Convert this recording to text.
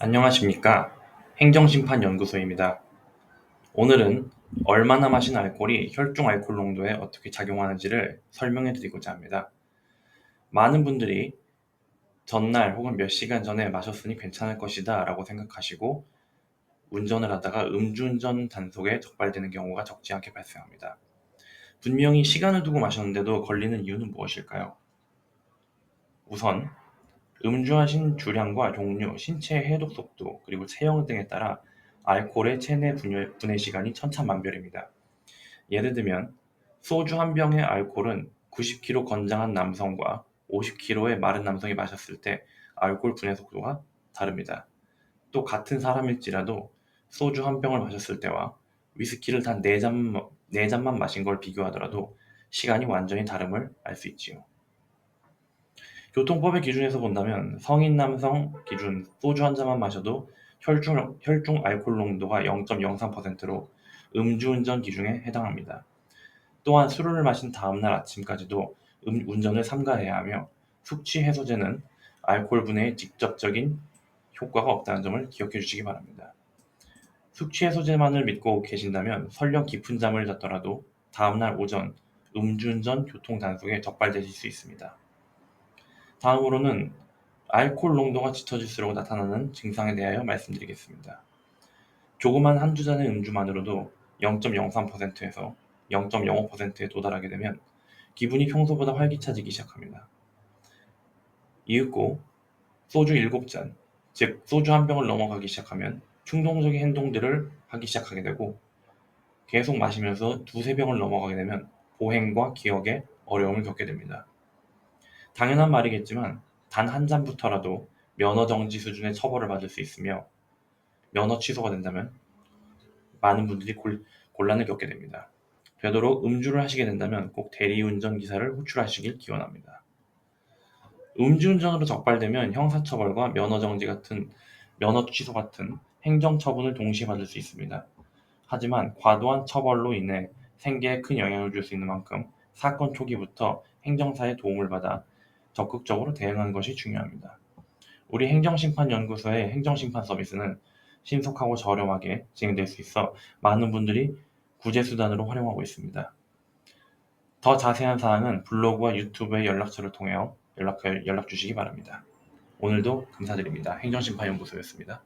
안녕하십니까. 행정심판연구소입니다. 오늘은 얼마나 마신 알코올이 혈중 알코올 농도에 어떻게 작용하는지를 설명해 드리고자 합니다. 많은 분들이 전날 혹은 몇 시간 전에 마셨으니 괜찮을 것이다 라고 생각하시고 운전을 하다가 음주운전 단속에 적발되는 경우가 적지 않게 발생합니다. 분명히 시간을 두고 마셨는데도 걸리는 이유는 무엇일까요? 우선 음주하신 주량과 종류, 신체 해독 속도, 그리고 체형 등에 따라 알코올의 체내 분해, 분해 시간이 천차만별입니다. 예를 들면 소주 한 병의 알코올은 90kg 건장한 남성과 50kg의 마른 남성이 마셨을 때 알코올 분해 속도가 다릅니다. 또 같은 사람일지라도 소주 한 병을 마셨을 때와 위스키를 단 4잔, 4잔만 마신 걸 비교하더라도 시간이 완전히 다름을 알 수 있지요. 교통법의 기준에서 본다면 성인 남성 기준 소주 한 잔만 마셔도 혈중, 혈중 알코올 농도가 0.03%로 음주운전 기준에 해당합니다. 또한 술을 마신 다음날 아침까지도 음, 운전을 삼가해야 하며 숙취 해소제는 알코올 분해에 직접적인 효과가 없다는 점을 기억해 주시기 바랍니다. 숙취 해소제만을 믿고 계신다면 설령 깊은 잠을 잤더라도 다음날 오전 음주운전 교통 단속에 적발되실 수 있습니다. 다음으로는 알코올 농도가 짙어질수록 나타나는 증상에 대하여 말씀드리겠습니다. 조그만 한두 잔의 음주만으로도 0.03%에서 0.05%에 도달하게 되면 기분이 평소보다 활기차지기 시작합니다. 이윽고 소주 7잔, 즉 소주 한 병을 넘어가기 시작하면 충동적인 행동들을 하기 시작하게 되고 계속 마시면서 두세 병을 넘어가게 되면 보행과 기억에 어려움을 겪게 됩니다. 당연한 말이겠지만 단 한 잔부터라도 면허 정지 수준의 처벌을 받을 수 있으며 면허 취소가 된다면 많은 분들이 골, 곤란을 겪게 됩니다. 되도록 음주를 하시게 된다면 꼭 대리운전 기사를 호출하시길 기원합니다. 음주운전으로 적발되면 형사처벌과 면허 정지 같은 면허 취소 같은 행정처분을 동시에 받을 수 있습니다. 하지만 과도한 처벌로 인해 생계에 큰 영향을 줄 수 있는 만큼 사건 초기부터 행정사의 도움을 받아 적극적으로 대응하는 것이 중요합니다. 우리 행정심판연구소의 행정심판 서비스는 신속하고 저렴하게 진행될 수 있어 많은 분들이 구제수단으로 활용하고 있습니다. 더 자세한 사항은 블로그와 유튜브의 연락처를 통해 연락, 연락 주시기 바랍니다. 오늘도 감사드립니다. 행정심판연구소였습니다.